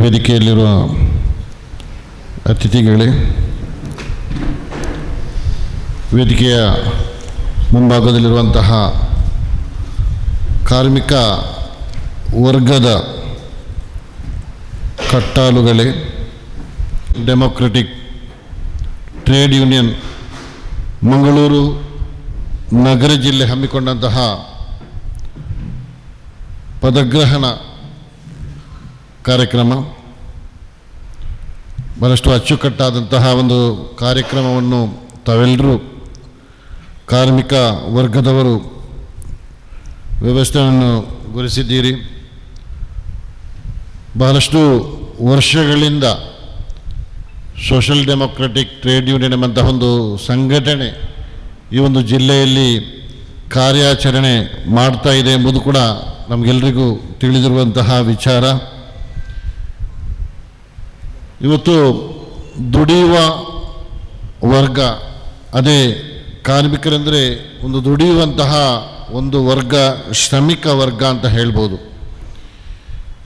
ವೇದಿಕೆಯಲ್ಲಿರುವ ಅತಿಥಿಗಳೇ, ವೇದಿಕೆಯ ಮುಂಭಾಗದಲ್ಲಿರುವಂತಹ ಕಾರ್ಮಿಕ ವರ್ಗದ ಕಟ್ಟಾಲುಗಳೇ ಡೆಮೊಕ್ರೆಟಿಕ್ ಟ್ರೇಡ್ ಯೂನಿಯನ್ ಮಂಗಳೂರು ನಗರ ಜಿಲ್ಲೆ ಹಮ್ಮಿಕೊಂಡಂತಹ ಪದಗ್ರಹಣ ಕಾರ್ಯಕ್ರಮ. ಬಹಳಷ್ಟು ಅಚ್ಚುಕಟ್ಟಾದಂತಹ ಒಂದು ಕಾರ್ಯಕ್ರಮವನ್ನು ತಾವೆಲ್ಲರೂ ಕಾರ್ಮಿಕ ವರ್ಗದವರು ವ್ಯವಸ್ಥೆಯನ್ನು ಗೊಳಿಸಿದ್ದೀರಿ ಬಹಳಷ್ಟು ವರ್ಷಗಳಿಂದ ಸೋಷಲ್ ಡೆಮೊಕ್ರೆಟಿಕ್ ಟ್ರೇಡ್ ಯೂನಿಯನ್ ಎಂಬಂತಹ ಒಂದು ಸಂಘಟನೆ ಈ ಒಂದು ಜಿಲ್ಲೆಯಲ್ಲಿ ಕಾರ್ಯಾಚರಣೆ ಮಾಡ್ತಾ ಇದೆ ಎಂಬುದು ಕೂಡ ನಮಗೆಲ್ಲರಿಗೂ ತಿಳಿದಿರುವಂತಹ ವಿಚಾರ. ಇವತ್ತು ದುಡಿಯುವ ವರ್ಗ, ಅದೇ ಕಾರ್ಮಿಕರೆಂದರೆ ಒಂದು ದುಡಿಯುವಂತಹ ಒಂದು ವರ್ಗ, ಶ್ರಮಿಕ ವರ್ಗ ಅಂತ ಹೇಳ್ಬೋದು.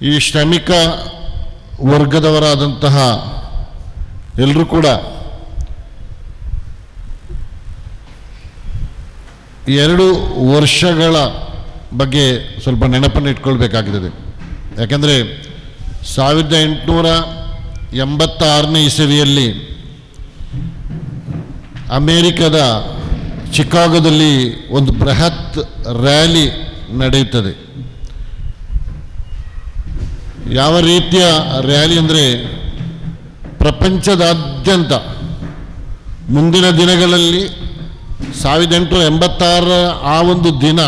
ಈ ಶ್ರಮಿಕ ವರ್ಗದವರಾದಂತಹ ಎಲ್ಲರೂ ಕೂಡ ಎರಡು ವರ್ಷಗಳ ಬಗ್ಗೆ ಸ್ವಲ್ಪ ನೆನಪನ್ನು ಇಟ್ಕೊಳ್ಬೇಕಾಗ್ತದೆ ಯಾಕೆಂದರೆ ಸಾವಿರದ ಎಂಟುನೂರ ಎಂಬತ್ತಾರನೇ ಇಸವಿಯಲ್ಲಿ ಅಮೇರಿಕದ ಚಿಕಾಗೋದಲ್ಲಿ ಒಂದು ಬೃಹತ್ ರ್ಯಾಲಿ ನಡೆಯುತ್ತದೆ. ಯಾವ ರೀತಿಯ ರ್ಯಾಲಿ ಅಂದರೆ ಪ್ರಪಂಚದಾದ್ಯಂತ ಮುಂದಿನ ದಿನಗಳಲ್ಲಿ ಸಾವಿರದ ಎಂಟುನೂರ ಎಂಬತ್ತಾರರ ಆ ಒಂದು ದಿನ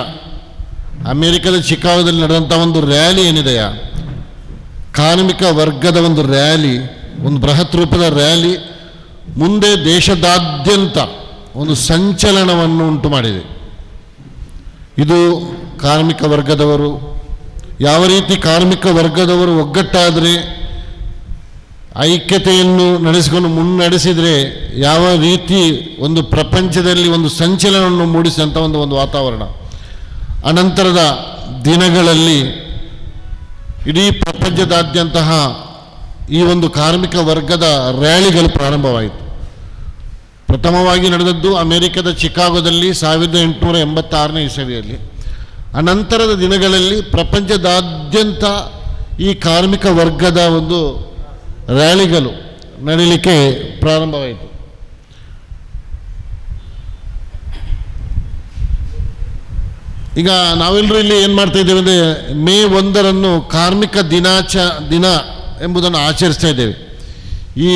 ಅಮೇರಿಕದ ಚಿಕಾಗೋದಲ್ಲಿ ನಡೆದಂಥ ಒಂದು ರ್ಯಾಲಿ ಏನಿದೆಯಾ? ಕಾರ್ಮಿಕ ವರ್ಗದ ಒಂದು ರ್ಯಾಲಿ ಒಂದು ಬೃಹತ್ ರೂಪದ ರ್ಯಾಲಿ ಮುಂದೆ ದೇಶದಾದ್ಯಂತ ಒಂದು ಸಂಚಲನವನ್ನು ಉಂಟು ಮಾಡಿದೆ. ಇದು ಕಾರ್ಮಿಕ ವರ್ಗದವರು, ಯಾವ ರೀತಿ ಕಾರ್ಮಿಕ ವರ್ಗದವರು ಒಗ್ಗಟ್ಟಾದರೆ, ಐಕ್ಯತೆಯನ್ನು ನಡೆಸಿಕೊಂಡು ಮುನ್ನಡೆಸಿದರೆ, ಯಾವ ರೀತಿ ಒಂದು ಪ್ರಪಂಚದಲ್ಲಿ ಒಂದು ಸಂಚಲನವನ್ನು ಮೂಡಿಸಿದಂಥ ಒಂದು ಒಂದು ವಾತಾವರಣ. ಅನಂತರದ ದಿನಗಳಲ್ಲಿ ಇಡೀ ಪ್ರಪಂಚದಾದ್ಯಂತಹ ಈ ಒಂದು ಕಾರ್ಮಿಕ ವರ್ಗದ ರ್ಯಾಲಿಗಳು ಪ್ರಾರಂಭವಾಯಿತು. ಪ್ರಥಮವಾಗಿ ನಡೆದದ್ದು ಅಮೆರಿಕದ ಚಿಕಾಗೋದಲ್ಲಿ ಸಾವಿರದ ಎಂಟುನೂರ ಎಂಬತ್ತಾರನೇ ಇಸವಿಯಲ್ಲಿ. ಅನಂತರದ ದಿನಗಳಲ್ಲಿ ಪ್ರಪಂಚದಾದ್ಯಂತ ಈ ಕಾರ್ಮಿಕ ವರ್ಗದ ಒಂದು ರ್ಯಾಲಿಗಳು ನಡೀಲಿಕ್ಕೆ ಪ್ರಾರಂಭವಾಯಿತು. ಈಗ ನಾವೆಲ್ಲರೂ ಇಲ್ಲಿ ಏನು ಮಾಡ್ತಾ ಇದ್ದೇವೆ ಅಂದರೆ ಮೇ ಒಂದರನ್ನು ಕಾರ್ಮಿಕ ದಿನಾಚ ದಿನ ಎಂಬುದನ್ನು ಆಚರಿಸ್ತಾ ಇದ್ದೇವೆ. ಈ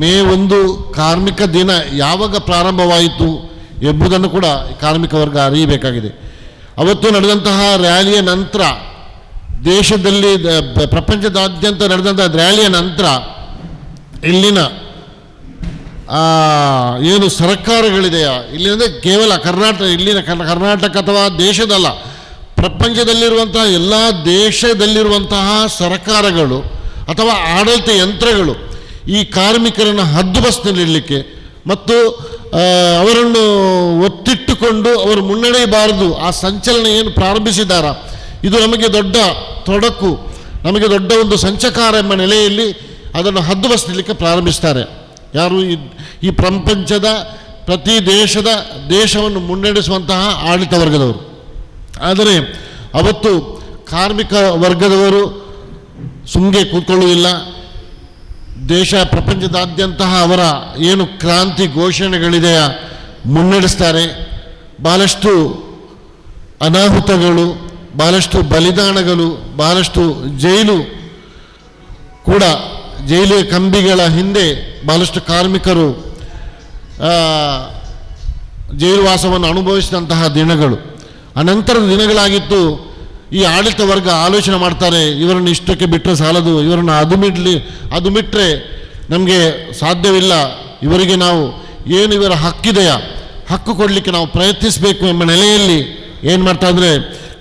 ಮೇ ಒಂದು ಕಾರ್ಮಿಕ ದಿನ ಯಾವಾಗ ಪ್ರಾರಂಭವಾಯಿತು ಎಂಬುದನ್ನು ಕೂಡ ಕಾರ್ಮಿಕ ವರ್ಗ ಅರಿಯಬೇಕಾಗಿದೆ. ಅವತ್ತು ನಡೆದಂತಹ ರ್ಯಾಲಿಯ ನಂತರ, ದೇಶದಲ್ಲಿ ಪ್ರಪಂಚದಾದ್ಯಂತ ನಡೆದಂತಹ ರ್ಯಾಲಿಯ ನಂತರ ಇಲ್ಲಿನ ಏನು ಸರ್ಕಾರಗಳಿದೆಯಾ? ಇಲ್ಲಿ ಅಂದರೆ ಕೇವಲ ಕರ್ನಾಟಕ ಇಲ್ಲಿನ ಕರ್ನಾಟಕ ಅಥವಾ ದೇಶದಲ್ಲ, ಪ್ರಪಂಚದಲ್ಲಿರುವಂತಹ, ಎಲ್ಲ ದೇಶದಲ್ಲಿರುವಂತಹ ಸರ್ಕಾರಗಳು ಅಥವಾ ಆಡಳಿತ ಯಂತ್ರಗಳು ಈ ಕಾರ್ಮಿಕರನ್ನು ಹದ್ದುಬಸ್ತಿನಲ್ಲಿಡಲಿಕ್ಕೆ ಮತ್ತು ಅವರನ್ನು ಒತ್ತಿಟ್ಟುಕೊಂಡು ಅವರು ಮುನ್ನಡೆಯಬಾರದು, ಆ ಸಂಚಲನ ಏನು ಪ್ರಾರಂಭಿಸಿದಾರ ಇದು ನಮಗೆ ದೊಡ್ಡ ತೊಡಕು, ನಮಗೆ ದೊಡ್ಡ ಒಂದು ಸಂಚಕಾರ ಎಂಬ ನೆಲೆಯಲ್ಲಿ ಅದನ್ನು ಹದ್ದುಬಸ್ತಿಲಿಕ್ಕೆ ಪ್ರಾರಂಭಿಸ್ತಾರೆ. ಯಾರು ಈ ಈ ಪ್ರಪಂಚದ ಪ್ರತಿ ದೇಶದ ದೇಶವನ್ನು ಮುನ್ನಡೆಸುವಂತಹ ಆಡಳಿತ ವರ್ಗದವರು. ಆದರೆ, ಅವತ್ತು ಕಾರ್ಮಿಕ ವರ್ಗದವರು ಸುಮ್ಮನೆ ಕೂತ್ಕೊಳ್ಳುವುದಿಲ್ಲ. ದೇಶ ಪ್ರಪಂಚದಾದ್ಯಂತಹ ಅವರ ಏನು ಕ್ರಾಂತಿ ಘೋಷಣೆಗಳಿದೆಯ ಮುನ್ನಡೆಸ್ತಾರೆ. ಭಾಳಷ್ಟು ಅನಾಹುತಗಳು ಭಾಳಷ್ಟು ಬಲಿದಾನಗಳು ಭಾಳಷ್ಟು ಜೈಲು ಕೂಡ ಜೈಲು ಕಂಬಿಗಳ ಹಿಂದೆ ಭಾಳಷ್ಟು ಕಾರ್ಮಿಕರು ಜೈಲುವಾಸವನ್ನು ಜೈಲು ವಾಸವನ್ನು ಅನುಭವಿಸಿದಂತಹ ದಿನಗಳು. ಅನಂತರದ ದಿನಗಳಾಗಿತ್ತು ಈ ಆಡಳಿತ ವರ್ಗ ಆಲೋಚನೆ ಮಾಡ್ತಾರೆ, ಇವರನ್ನು ಇಷ್ಟಕ್ಕೆ ಬಿಟ್ಟರೆ ಸಾಲದು, ಇವರನ್ನು ಅದು ಬಿಡಲಿ, ಅದು ಬಿಟ್ಟರೆ ನಮಗೆ ಸಾಧ್ಯವಿಲ್ಲ, ಇವರಿಗೆ ನಾವು ಏನು ಇವರ ಹಕ್ಕಿದೆಯಾ? ಹಕ್ಕು ಕೊಡಲಿಕ್ಕೆ ನಾವು ಪ್ರಯತ್ನಿಸಬೇಕು ಎಂಬ ನೆಲೆಯಲ್ಲಿ ಏನು ಮಾಡ್ತಾ ಅಂದರೆ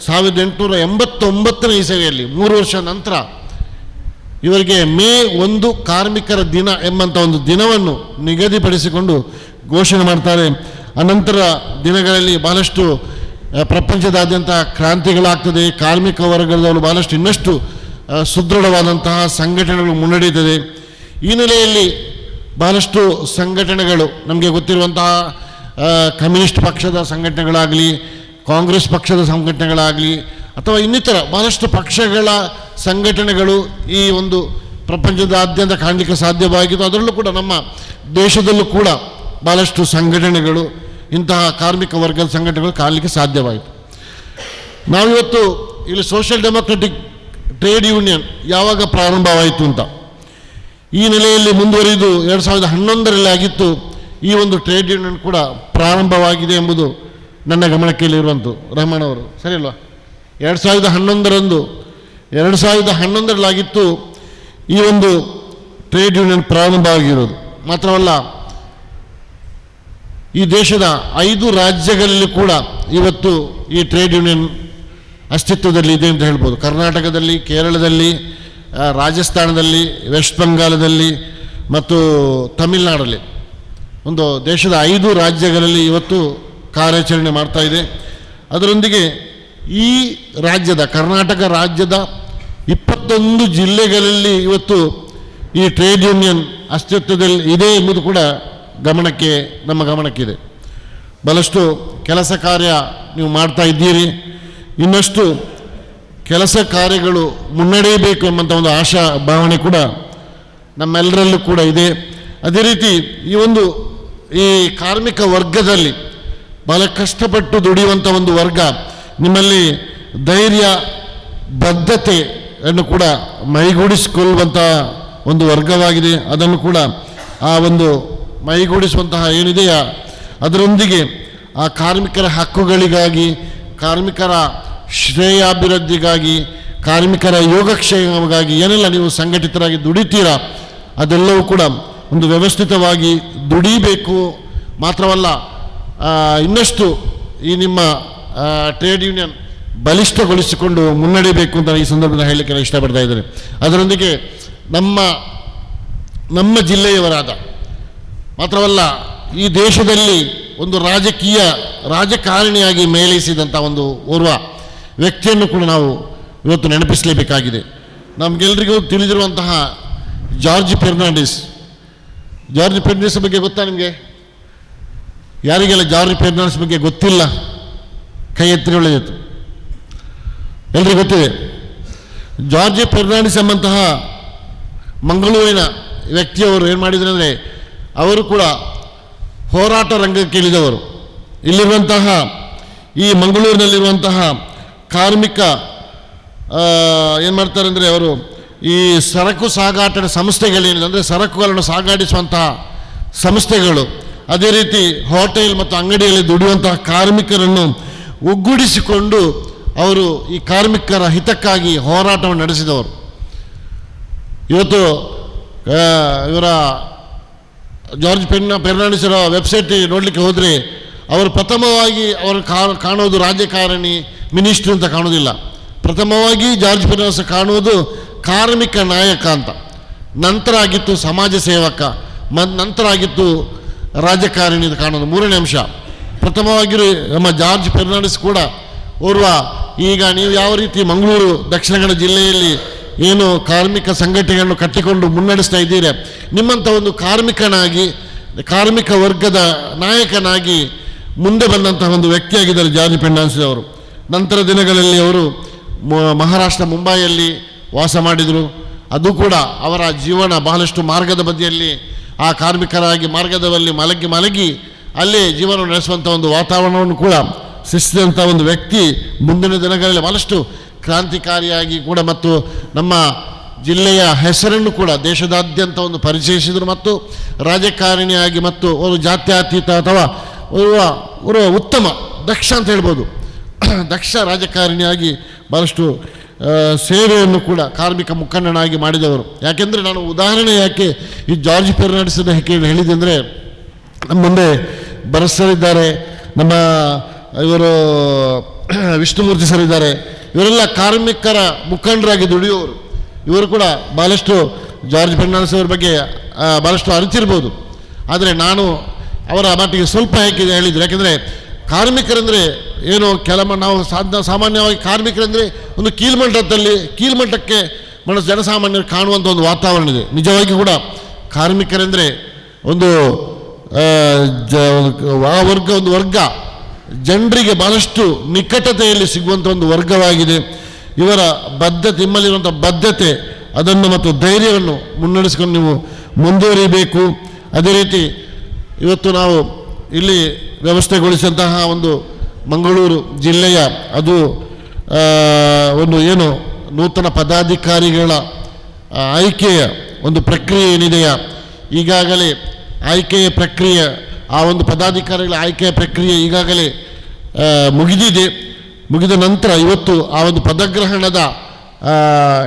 ಸಾವಿರದ ಎಂಟುನೂರ ಎಂಬತ್ತೊಂಬತ್ತನೇ ಇಸವಿಯಲ್ಲಿ, ಮೂರು ವರ್ಷ ನಂತರ ಇವರಿಗೆ ಮೇ ಒಂದು ಕಾರ್ಮಿಕರ ದಿನ ಎಂಬಂಥ ಒಂದು ದಿನವನ್ನು ನಿಗದಿಪಡಿಸಿಕೊಂಡು ಘೋಷಣೆ ಮಾಡ್ತಾರೆ. ಅನಂತರ ದಿನಗಳಲ್ಲಿ ಬಹಳಷ್ಟು ಪ್ರಪಂಚದಾದ್ಯಂತ ಕ್ರಾಂತಿಗಳಾಗ್ತದೆ, ಕಾರ್ಮಿಕ ವರ್ಗದವರು ಬಹಳಷ್ಟು ಇನ್ನಷ್ಟು ಸುದೃಢವಾದಂತಹ ಸಂಘಟನೆಗಳು ಮುನ್ನಡೆಯುತ್ತದೆ. ಈ ನೆಲೆಯಲ್ಲಿ ಬಹಳಷ್ಟು ಸಂಘಟನೆಗಳು, ನಮಗೆ ಗೊತ್ತಿರುವಂತಹ ಕಮ್ಯುನಿಸ್ಟ್ ಪಕ್ಷದ ಸಂಘಟನೆಗಳಾಗಲಿ, ಕಾಂಗ್ರೆಸ್ ಪಕ್ಷದ ಸಂಘಟನೆಗಳಾಗಲಿ, ಅಥವಾ ಇನ್ನಿತರ ಬಹಳಷ್ಟು ಪಕ್ಷಗಳ ಸಂಘಟನೆಗಳು ಈ ಒಂದು ಪ್ರಪಂಚದಾದ್ಯಂತ ಕಾಣಲಿಕ್ಕೆ ಸಾಧ್ಯವಾಗಿದ್ದು, ಅದರಲ್ಲೂ ಕೂಡ ನಮ್ಮ ದೇಶದಲ್ಲೂ ಕೂಡ ಬಹಳಷ್ಟು ಸಂಘಟನೆಗಳು ಇಂತಹ ಕಾರ್ಮಿಕ ವರ್ಗದ ಸಂಘಟನೆಗಳು ಕಾಣಲಿಕ್ಕೆ ಸಾಧ್ಯವಾಯಿತು. ನಾವಿವತ್ತು ಇಲ್ಲಿ ಸೋಷಿಯಲ್ ಡೆಮೊಕ್ರೆಟಿಕ್ ಟ್ರೇಡ್ ಯೂನಿಯನ್ ಯಾವಾಗ ಪ್ರಾರಂಭವಾಯಿತು ಅಂತ. ಈ ನೆಲೆಯಲ್ಲಿ ಮುಂದುವರಿದು ಎರಡು ಸಾವಿರದ ಹನ್ನೊಂದರಲ್ಲಿ ಆಗಿತ್ತು ಈ ಒಂದು ಟ್ರೇಡ್ ಯೂನಿಯನ್ ಕೂಡ ಪ್ರಾರಂಭವಾಗಿದೆ ಎಂಬುದು ನನ್ನ ಗಮನಕ್ಕೆ ಇರುವಂತು ರಹಮಾನ್ ಅವರು. ಸರಿ ಅಲ್ವಾ? ಎರಡು ಸಾವಿರದ ಹನ್ನೊಂದರಂದು, ಎರಡು ಸಾವಿರದ ಹನ್ನೊಂದರಲ್ಲಾಗಿತ್ತು ಈ ಒಂದು ಟ್ರೇಡ್ ಯೂನಿಯನ್ ಪ್ರಾರಂಭವಾಗಿರೋದು. ಮಾತ್ರವಲ್ಲ ಈ ದೇಶದ ಐದು ರಾಜ್ಯಗಳಲ್ಲಿ ಕೂಡ ಇವತ್ತು ಈ ಟ್ರೇಡ್ ಯೂನಿಯನ್ ಅಸ್ತಿತ್ವದಲ್ಲಿ ಇದೆ ಅಂತ ಹೇಳ್ಬೋದು. ಕರ್ನಾಟಕದಲ್ಲಿ, ಕೇರಳದಲ್ಲಿ ರಾಜಸ್ಥಾನದಲ್ಲಿ, ವೆಸ್ಟ್ ಬಂಗಾಲದಲ್ಲಿ ಮತ್ತು ತಮಿಳುನಾಡಲ್ಲಿ. ಒಂದು ದೇಶದ ಐದು ರಾಜ್ಯಗಳಲ್ಲಿ ಇವತ್ತು ಕಾರ್ಯಾಚರಣೆ ಮಾಡ್ತಾ ಇದೆ. ಅದರೊಂದಿಗೆ ಈ ರಾಜ್ಯದ, ಕರ್ನಾಟಕ ರಾಜ್ಯದ ಇಪ್ಪತ್ತೊಂದು ಜಿಲ್ಲೆಗಳಲ್ಲಿ ಇವತ್ತು ಈ ಟ್ರೇಡ್ ಯೂನಿಯನ್ ಅಸ್ತಿತ್ವದಲ್ಲಿ ಇದೆ ಎಂಬುದು ಕೂಡ ಗಮನಕ್ಕೆ, ನಮ್ಮ ಗಮನಕ್ಕಿದೆ. ಬಹಳಷ್ಟು ಕೆಲಸ ಕಾರ್ಯ ನೀವು ಮಾಡ್ತಾ ಇದ್ದೀರಿ. ಇನ್ನಷ್ಟು ಕೆಲಸ ಕಾರ್ಯಗಳು ಮುನ್ನಡೆಯಬೇಕು ಎಂಬಂಥ ಒಂದು ಆಶಾ, ಭಾವನೆ ಕೂಡ ನಮ್ಮೆಲ್ಲರಲ್ಲೂ ಕೂಡ ಇದೆ. ಅದೇ ರೀತಿ ಈ ಒಂದು, ಈ ಕಾರ್ಮಿಕ ವರ್ಗದಲ್ಲಿ ಬಹಳ ಕಷ್ಟಪಟ್ಟು ದುಡಿಯುವಂಥ ಒಂದು ವರ್ಗ ನಿಮ್ಮಲ್ಲಿ ಧೈರ್ಯ, ಬದ್ಧತೆಯನ್ನು ಕೂಡ ಮೈಗೂಡಿಸಿಕೊಳ್ಳುವಂಥ ಒಂದು ವರ್ಗವಾಗಿದೆ. ಅದನ್ನು ಕೂಡ ಆ ಒಂದು ಮೈಗೂಡಿಸುವಂತಹ ಏನಿದೆಯಾ? ಅದರೊಂದಿಗೆ ಆ ಕಾರ್ಮಿಕರ ಹಕ್ಕುಗಳಿಗಾಗಿ, ಕಾರ್ಮಿಕರ ಶ್ರೇಯಾಭಿವೃದ್ಧಿಗಾಗಿ, ಕಾರ್ಮಿಕರ ಯೋಗಕ್ಷೇಮಗಾಗಿ ಏನೆಲ್ಲ ನೀವು ಸಂಘಟಿತರಾಗಿ ದುಡಿತೀರಾ, ಅದೆಲ್ಲವೂ ಕೂಡ ಒಂದು ವ್ಯವಸ್ಥಿತವಾಗಿ ದುಡಿಬೇಕು. ಮಾತ್ರವಲ್ಲ ಇನ್ನಷ್ಟು ಈ ನಿಮ್ಮ ಟ್ರೇಡ್ ಯೂನಿಯನ್ ಬಲಿಷ್ಠಗೊಳಿಸಿಕೊಂಡು ಮುನ್ನಡೆಯಬೇಕು ಅಂತ ಈ ಸಂದರ್ಭದಲ್ಲಿ ಹೇಳಲಿಕ್ಕೆ ಇಷ್ಟಪಡ್ತಾ ಇದ್ದೇನೆ. ಅದರೊಂದಿಗೆ ನಮ್ಮ ನಮ್ಮ ಜಿಲ್ಲೆಯವರಾದ ಮಾತ್ರವಲ್ಲ, ಈ ದೇಶದಲ್ಲಿ ಒಂದು ರಾಜಕೀಯ ರಾಜಕಾರಣಿಯಾಗಿ ಮೇಳೈಸಿದಂಥ ಒಂದು ಓರ್ವ ವ್ಯಕ್ತಿಯನ್ನು ಕೂಡ ನಾವು ಇವತ್ತು ನೆನಪಿಸಲೇಬೇಕಾಗಿದೆ. ನಮಗೆಲ್ಲರಿಗೂ ತಿಳಿದಿರುವಂತಹ ಜಾರ್ಜ್ ಫೆರ್ನಾಂಡಿಸ್. ಜಾರ್ಜ್ ಫೆರ್ನಾಂಡಿಸ್ ಬಗ್ಗೆ ಗೊತ್ತಾ ನಿಮಗೆ? ಯಾರಿಗೆಲ್ಲ ಜಾರ್ಜ್ ಫೆರ್ನಾಂಡಿಸ್ ಬಗ್ಗೆ ಗೊತ್ತಿಲ್ಲ? ಕೈ ಎತ್ತಿ ಒಳ್ಳೆಯದು. ಎಲ್ರಿಗೂ ಗೊತ್ತಿದೆ. ಜಾರ್ಜ್ ಫೆರ್ನಾಂಡಿಸ್ ಎಂಬಂತಹ ಮಂಗಳೂರಿನ ವ್ಯಕ್ತಿಯವರು ಏನು ಮಾಡಿದ್ರು ಅಂದರೆ ಅವರು ಕೂಡ ಹೋರಾಟ ರಂಗಕ್ಕೆ ಇಳಿದವರು ಇಲ್ಲಿರುವಂತಹ ಈ ಮಂಗಳೂರಿನಲ್ಲಿರುವಂತಹ ಕಾರ್ಮಿಕ ಏನು ಮಾಡ್ತಾರೆ ಅಂದರೆ ಅವರು ಈ ಸರಕು ಸಾಗಾಟ ಸಂಸ್ಥೆಗಳೇನಿದೆ ಅಂದರೆ ಸರಕುಗಳನ್ನು ಸಾಗಾಡಿಸುವಂತಹ ಸಂಸ್ಥೆಗಳು. ಅದೇ ರೀತಿ ಹೋಟೆಲ್ ಮತ್ತು ಅಂಗಡಿಯಲ್ಲಿ ದುಡಿಯುವಂತಹ ಕಾರ್ಮಿಕರನ್ನು ಒಗ್ಗೂಡಿಸಿಕೊಂಡು ಅವರು ಈ ಕಾರ್ಮಿಕರ ಹಿತಕ್ಕಾಗಿ ಹೋರಾಟವನ್ನು ನಡೆಸಿದವರು. ಇವತ್ತು ಇವರ ಜಾರ್ಜ್ ಪೆನ್ನ ಫೆರ್ನಾಂಡಿಸರ ವೆಬ್ಸೈಟ್ ನೋಡಲಿಕ್ಕೆ ಹೋದರೆ, ಅವರು ಪ್ರಥಮವಾಗಿ ಅವರು ಕಾಣೋದು ರಾಜಕಾರಣಿ ಮಿನಿಸ್ಟ್ರ್ ಅಂತ ಕಾಣುವುದಿಲ್ಲ ಪ್ರಥಮವಾಗಿ ಜಾರ್ಜ್ ಫೆರ್ನಾಂಡಿಸ್ ಕಾಣುವುದು ಕಾರ್ಮಿಕ ನಾಯಕ ಅಂತ. ನಂತರ ಆಗಿತ್ತು ಸಮಾಜ ಸೇವಕ, ಮ, ನಂತರ ಆಗಿತ್ತು ರಾಜಕಾರಣಿ ಅಂತ ಕಾಣೋದು ಮೂರನೇ ಅಂಶ. ಪ್ರಥಮವಾಗಿ ನಮ್ಮ ಜಾರ್ಜ್ ಫೆರ್ನಾಂಡಿಸ್ ಕೂಡ ಓರ್ವ, ಈಗ ನೀವು ಯಾವ ರೀತಿ ಮಂಗಳೂರು, ದಕ್ಷಿಣ ಕನ್ನಡ ಜಿಲ್ಲೆಯಲ್ಲಿ ಏನು ಕಾರ್ಮಿಕ ಸಂಘಟನೆಗಳನ್ನು ಕಟ್ಟಿಕೊಂಡು ಮುನ್ನಡೆಸ್ತಾ ಇದ್ದೀರಿ? ನಿಮ್ಮಂಥ ಒಂದು ಕಾರ್ಮಿಕನಾಗಿ, ಕಾರ್ಮಿಕ ವರ್ಗದ ನಾಯಕನಾಗಿ ಮುಂದೆ ಬಂದಂತಹ ಒಂದು ವ್ಯಕ್ತಿಯಾಗಿದ್ದಾರೆ ಜಾನಿ ಪೆಂಡಾನ್ಸಿ ಅವರು. ನಂತರ ದಿನಗಳಲ್ಲಿ ಅವರು ಮಹಾರಾಷ್ಟ್ರ, ಮುಂಬೈಯಲ್ಲಿ ವಾಸ ಮಾಡಿದರು. ಅದು ಕೂಡ ಅವರ ಜೀವನ ಬಹಳಷ್ಟು ಮಾರ್ಗದ ಬದಿಯಲ್ಲಿ, ಆ ಕಾರ್ಮಿಕರಾಗಿ ಮಾರ್ಗದಲ್ಲಿ ಮಲಗಿ ಮಲಗಿ ಅಲ್ಲಿ ಜೀವನ ನಡೆಸುವಂಥ ಒಂದು ವಾತಾವರಣವನ್ನು ಕೂಡ ಸೃಷ್ಟಿಸಿದಂಥ ಒಂದು ವ್ಯಕ್ತಿ ಮುಂದಿನ ದಿನಗಳಲ್ಲಿ ಬಹಳಷ್ಟು ಕ್ರಾಂತಿಕಾರಿಯಾಗಿ ಕೂಡ ಮತ್ತು ನಮ್ಮ ಜಿಲ್ಲೆಯ ಹೆಸರನ್ನು ಕೂಡ ದೇಶದಾದ್ಯಂತ ಒಂದು ಪರಿಚಯಿಸಿದರು ಮತ್ತು ರಾಜಕಾರಣಿಯಾಗಿ ಮತ್ತು ಒಂದು ಜಾತ್ಯತೀತ ಅಥವಾ ಅವರು ಉತ್ತಮ ದಕ್ಷ ಅಂತ ಹೇಳ್ಬೋದು. ದಕ್ಷ ರಾಜಕಾರಣಿಯಾಗಿ ಆ, ಸೇವೆಯನ್ನು ಕೂಡ ಕಾರ್ಮಿಕ ಮುಖಂಡನಾಗಿ ಮಾಡಿದವರು. ಯಾಕೆಂದರೆ ನಾನು ಉದಾಹರಣೆ ಯಾಕೆ ಈ ಜಾರ್ಜ್ ಫೆರ್ನಾಂಡಿಸನ್ನು ಹೇಳಿ ಹೇಳಿದೆ ಅಂದರೆ ನಮ್ಮ ಮುಂದೆ ಬರಸರಿದ್ದಾರೆ ನಮ್ಮ ಇವರು ವಿಷ್ಣುಮೂರ್ತಿ ಸರ್ ಇದ್ದಾರೆ ಇವರೆಲ್ಲ ಕಾರ್ಮಿಕರ ಮುಖಂಡರಾಗಿ ದುಡಿಯೋರು ಇವರು ಕೂಡ ಭಾಳಷ್ಟು ಜಾರ್ಜ್ ಫರ್ನಾಂಡಿಸ್ ಅವರ ಬಗ್ಗೆ ಭಾಳಷ್ಟು ಅರಿತಿರ್ಬೋದು. ಆದರೆ ನಾನು ಅವರ ಮಾತಿಗೆ ಸ್ವಲ್ಪ ಯಾಕೆ ಹೇಳಿದ್ರು, ಯಾಕೆಂದರೆ ಕಾರ್ಮಿಕರಂದರೆ ಏನು ಕೆಲ ನಾವು ಸಾಧ್ಯ ಸಾಮಾನ್ಯವಾಗಿ ಕಾರ್ಮಿಕರಂದರೆ ಒಂದು ಕೀಳ್ಮಟ್ಟದಲ್ಲಿ ಕೀಳ್ಮಟ್ಟಕ್ಕೆ ಮನಸ್ಸು ಜನಸಾಮಾನ್ಯರು ಕಾಣುವಂಥ ಒಂದು ವಾತಾವರಣ ಇದೆ. ನಿಜವಾಗಿ ಕೂಡ ಕಾರ್ಮಿಕರೆಂದರೆ ಒಂದು, ಆ, ವರ್ಗ, ಒಂದು ವರ್ಗ. ಜನರಿಗೆ ಬಹಳಷ್ಟು ನಿಕಟತೆಯಲ್ಲಿ ಸಿಗುವಂಥ ಒಂದು ವರ್ಗವಾಗಿದೆ. ಇವರ ಬದ್ಧತೆ ನಿಮ್ಮಲ್ಲಿರುವಂಥ ಬದ್ಧತೆ, ಅದನ್ನು ಮತ್ತು ಧೈರ್ಯವನ್ನು ಮುನ್ನಡೆಸ್ಕೊಂಡು ನೀವು ಮುಂದುವರಿಬೇಕು. ಅದೇ ರೀತಿ ಇವತ್ತು ನಾವು ಇಲ್ಲಿ ವ್ಯವಸ್ಥೆಗೊಳಿಸಿದಂತಹ ಒಂದು ಮಂಗಳೂರು ಜಿಲ್ಲೆಯ, ಅದು ಒಂದು ಏನು ನೂತನ ಪದಾಧಿಕಾರಿಗಳ ಆಯ್ಕೆಯ ಒಂದು ಪ್ರಕ್ರಿಯೆ ಏನಿದೆಯಾ? ಈಗಾಗಲೇ ಆಯ್ಕೆಯ ಪ್ರಕ್ರಿಯೆ ಆ ಒಂದು ಪದಾಧಿಕಾರಿಗಳ ಆಯ್ಕೆಯ ಪ್ರಕ್ರಿಯೆ ಈಗಾಗಲೇ ಮುಗಿದಿದೆ. ಮುಗಿದ ನಂತರ ಇವತ್ತು ಆ ಒಂದು ಪದಗ್ರಹಣದ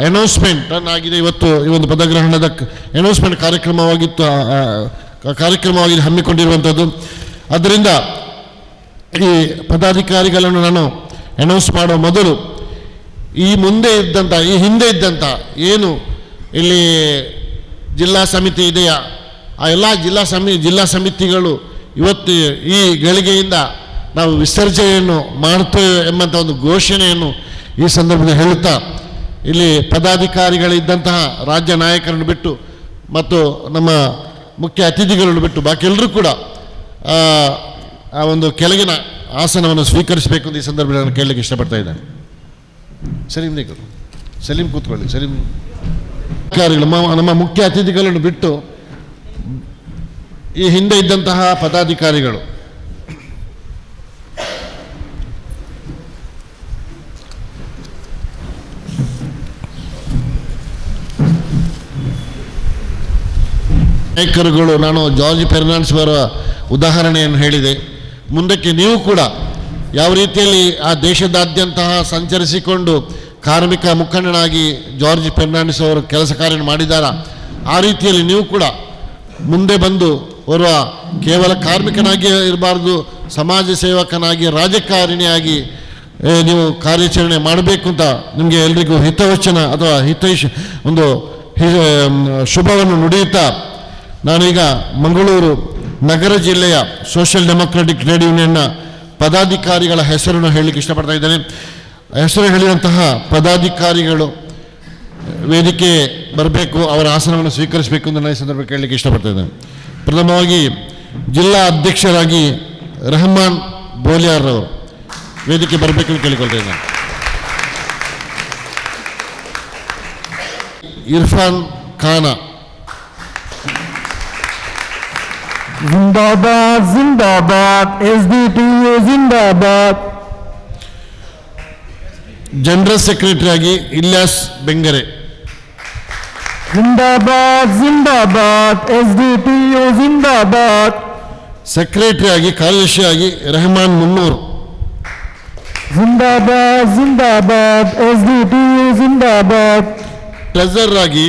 ಅನೌನ್ಸ್ಮೆಂಟ್ ಆಗಿದೆ. ಇವತ್ತು ಈ ಒಂದು ಪದಗ್ರಹಣದ ಅನೌನ್ಸ್ಮೆಂಟ್ ಕಾರ್ಯಕ್ರಮವಾಗಿತ್ತು ಕಾರ್ಯಕ್ರಮವಾಗಿ ಹಮ್ಮಿಕೊಂಡಿರುವಂಥದ್ದು. ಅದರಿಂದ ಈ ಪದಾಧಿಕಾರಿಗಳನ್ನು ನಾನು ಅನೌನ್ಸ್ ಮಾಡುವ ಮೊದಲು ಈ ಮುಂದೆ ಇದ್ದಂಥ ಈ ಹಿಂದೆ ಇದ್ದಂಥ ಏನು ಇಲ್ಲಿ ಜಿಲ್ಲಾ ಸಮಿತಿ ಇದೆಯಾ? ಆ ಎಲ್ಲ ಜಿಲ್ಲಾ ಸಮಿ ಜಿಲ್ಲಾ ಸಮಿತಿಗಳು ಇವತ್ತು ಈ ಗಳಿಗೆಯಿಂದ ನಾವು ವಿಸರ್ಜನೆಯನ್ನು ಮಾಡ್ತೇವೆ ಎಂಬಂಥ ಒಂದು ಘೋಷಣೆಯನ್ನು ಈ ಸಂದರ್ಭದಲ್ಲಿ ಹೇಳುತ್ತಾ ಇಲ್ಲಿ ಪದಾಧಿಕಾರಿಗಳಿದ್ದಂತಹ ರಾಜ್ಯ ನಾಯಕರನ್ನು ಬಿಟ್ಟು ಮತ್ತು ನಮ್ಮ ಮುಖ್ಯ ಅತಿಥಿಗಳನ್ನು ಬಿಟ್ಟು ಬಾಕಿ ಎಲ್ಲರೂ ಕೂಡ ಆ, ಒಂದು ಕೆಳಗಿನ ಆಸನವನ್ನು ಸ್ವೀಕರಿಸಬೇಕು ಅಂತ ಈ ಸಂದರ್ಭದಲ್ಲಿ ನಾನು ಕೇಳಲಿಕ್ಕೆ ಇಷ್ಟಪಡ್ತಾ ಇದ್ದೇನೆ. ಸಲೀಮ್ ನೀಗರು ಸಲೀಂ ಕೂತ್ಕೊಳ್ಳಿ. ಸಲೀಂ ಅಧಿಕಾರಿಗಳು ನಮ್ಮ ಮುಖ್ಯ ಅತಿಥಿಗಳನ್ನು ಬಿಟ್ಟು ಈ ಹಿಂದೆ ಇದ್ದಂತಹ ಪದಾಧಿಕಾರಿಗಳು. ನಾಯಕರುಗಳು ನಾನು ಜಾರ್ಜ್ ಫೆರ್ನಾಂಡ್ಸ್ ಅವರ ಉದಾಹರಣೆಯನ್ನು ಹೇಳಿದೆ. ಮುಂದಕ್ಕೆ ನೀವು ಕೂಡ ಯಾವ ರೀತಿಯಲ್ಲಿ ಆ ದೇಶದಾದ್ಯಂತ ಸಂಚರಿಸಿಕೊಂಡು ಕಾರ್ಮಿಕ ಮುಖಂಡನಾಗಿ ಜಾರ್ಜ್ ಫೆರ್ನಾಂಡಿಸ್ ಅವರು ಕೆಲಸ ಕಾರ್ಯ ಮಾಡಿದಾರ ಆ ರೀತಿಯಲ್ಲಿ ನೀವು ಕೂಡ ಮುಂದೆ ಬಂದು ಓರ್ವ ಕೇವಲ ಕಾರ್ಮಿಕನಾಗಿ ಇರಬಾರ್ದು, ಸಮಾಜ ಸೇವಕನಾಗಿ, ರಾಜಕಾರಣಿಯಾಗಿ ನೀವು ಕಾರ್ಯಾಚರಣೆ ಮಾಡಬೇಕು ಅಂತ ನಿಮಗೆ ಎಲ್ರಿಗೂ ಹಿತವಚನ ಅಥವಾ ಹಿತೈಷ ಒಂದು ಶುಭವನ್ನು ನುಡಿಯುತ್ತಾ ನಾನೀಗ ಮಂಗಳೂರು ನಗರ ಜಿಲ್ಲೆಯ ಸೋಷಿಯಲ್ ಡೆಮೊಕ್ರೆಟಿಕ್ ಟ್ರೇಡ್ ಯೂನಿಯನ್ನ ಪದಾಧಿಕಾರಿಗಳ ಹೆಸರನ್ನು ಹೇಳಲಿಕ್ಕೆ ಇಷ್ಟಪಡ್ತಾ ಇದ್ದೇನೆ. ಹೆಸರು ಹೇಳಿದಂತಹ ಪದಾಧಿಕಾರಿಗಳು ವೇದಿಕೆ ಬರಬೇಕು, ಅವರ ಆಸನವನ್ನು ಸ್ವೀಕರಿಸಬೇಕು ಅಂತ ನಾನು ಈ ಸಂದರ್ಭ ಕೇಳಲಿಕ್ಕೆ ಇಷ್ಟಪಡ್ತಾ ಇದ್ದೇನೆ. ಪ್ರಥಮವಾಗಿ ಜಿಲ್ಲಾ ಅಧ್ಯಕ್ಷರಾಗಿ ರೆಹಮಾನ್ ಬೋಲಿಯಾರ್ರವರು ವೇದಿಕೆ ಬರಬೇಕಂತ ಕೇಳಿಕೊಳ್ತೇನೆ ಇರ್ಫಾನ್ ಖಾನ. ಜಿಂದಾಬಾದ್ ಜಿಂದಾಬಾದ್ ಎಸ್ ಡಿ ಟಿ ಜಿಂದಾಬಾದ್. ಜನರಲ್ ಸೆಕ್ರೆಟರಿ ಆಗಿ ಇಲ್ಯಾಸ್ ಬೆಂಗರೆ. जिंदाबाद जिंदाबाद एस डी पी ओ जिंदाबाद सेक्रेटरी आगे कार्यदर्शी आगे रहमान मुन्नूर जिंदाबाद जिंदाबाद एस डी पी ओ जिंदाबाद ट्रेजर आगे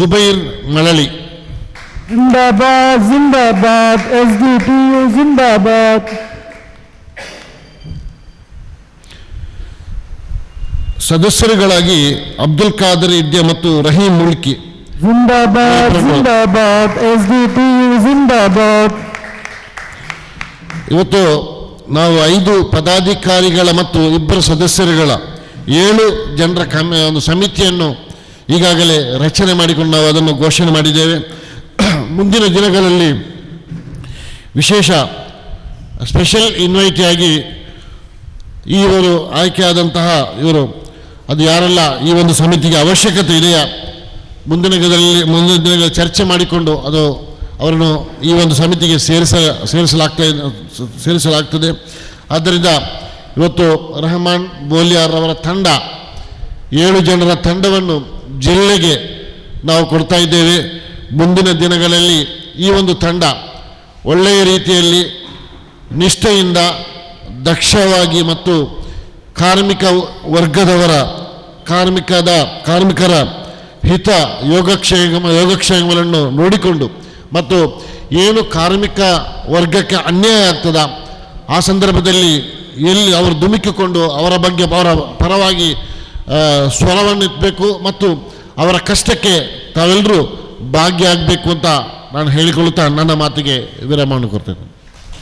जुबैर मलली जिंदाबाद जिंदाबाद एस डी पी ओ जिंदाबाद सदस्य अब्दुल खादर इडिया रहीम मुल्की ಜಿಂದಾಬಾದ್ ಜಿಂದಾಬಾದ್ ಎಸ್ ಡಿ ಪಿ ಜಿಂದಾಬಾದ್ ಇವತ್ತು ನಾವು ಐದು ಪದಾಧಿಕಾರಿಗಳ ಮತ್ತು ಇಬ್ಬರು ಸದಸ್ಯರುಗಳ ಏಳು ಜನರ ಕಮ, ಒಂದು ಸಮಿತಿಯನ್ನು ಈಗಾಗಲೇ ರಚನೆ ಮಾಡಿಕೊಂಡು ನಾವು ಅದನ್ನು ಘೋಷಣೆ ಮಾಡಿದ್ದೇವೆ. ಮುಂದಿನ ದಿನಗಳಲ್ಲಿ ವಿಶೇಷ ಸ್ಪೆಷಲ್ ಇನ್ವೈಟಿಯಾಗಿ ಇವರು ಆಯ್ಕೆಯಾದಂತಹ ಇವರು, ಅದು ಯಾರೆಲ್ಲ, ಈ ಒಂದು ಸಮಿತಿಗೆ ಅವಶ್ಯಕತೆ ಇದೆಯಾ? ಮುಂದಿನ ದಿನಗಳಲ್ಲಿ ಮುಂದಿನ ದಿನಗಳಲ್ಲಿ ಚರ್ಚೆ ಮಾಡಿಕೊಂಡು ಅದು ಅವರನ್ನು ಈ ಒಂದು ಸಮಿತಿಗೆ ಸೇರಿಸ, ಸೇರಿಸಲಾಗ್ತಾ ಸೇರಿಸಲಾಗ್ತದೆ. ಆದ್ದರಿಂದ ಇವತ್ತು ರೆಹಮಾನ್ ಬೋಲಿಯಾರ್ ಅವರ ತಂಡ ಏಳು ಜನರ ತಂಡವನ್ನು ಜಿಲ್ಲೆಗೆ ನಾವು ಕೊಡ್ತಾ ಇದ್ದೇವೆ. ಮುಂದಿನ ದಿನಗಳಲ್ಲಿ ಈ ಒಂದು ತಂಡ ಒಳ್ಳೆಯ ರೀತಿಯಲ್ಲಿ ನಿಷ್ಠೆಯಿಂದ, ದಕ್ಷವಾಗಿ ಮತ್ತು ಕಾರ್ಮಿಕ ವರ್ಗದವರ, ಕಾರ್ಮಿಕದ, ಕಾರ್ಮಿಕರ ಹಿತ, ಯೋಗಕ್ಷೇಮ, ಯೋಗಕ್ಷೇಮಗಳನ್ನು ನೋಡಿಕೊಂಡು ಮತ್ತು ಏನು ಕಾರ್ಮಿಕ ವರ್ಗಕ್ಕೆ ಅನ್ಯಾಯ ಆಗ್ತದ, ಆ ಸಂದರ್ಭದಲ್ಲಿ ಎಲ್ಲಿ ಅವರು ಧುಮುಕಿಕೊಂಡು ಅವರ ಬಗ್ಗೆ ಅವರ ಪರವಾಗಿ ಸ್ವರವನ್ನು ಎತ್ತಬೇಕು ಮತ್ತು ಅವರ ಕಷ್ಟಕ್ಕೆ ತಾವೆಲ್ಲರೂ ಭಾಗ್ಯ ಆಗಬೇಕು ಅಂತ ನಾನು ಹೇಳಿಕೊಳ್ಳುತ್ತಾ ನನ್ನ ಮಾತಿಗೆ ವಿರಾಮವನ್ನು ಕೊಡ್ತೇನೆ.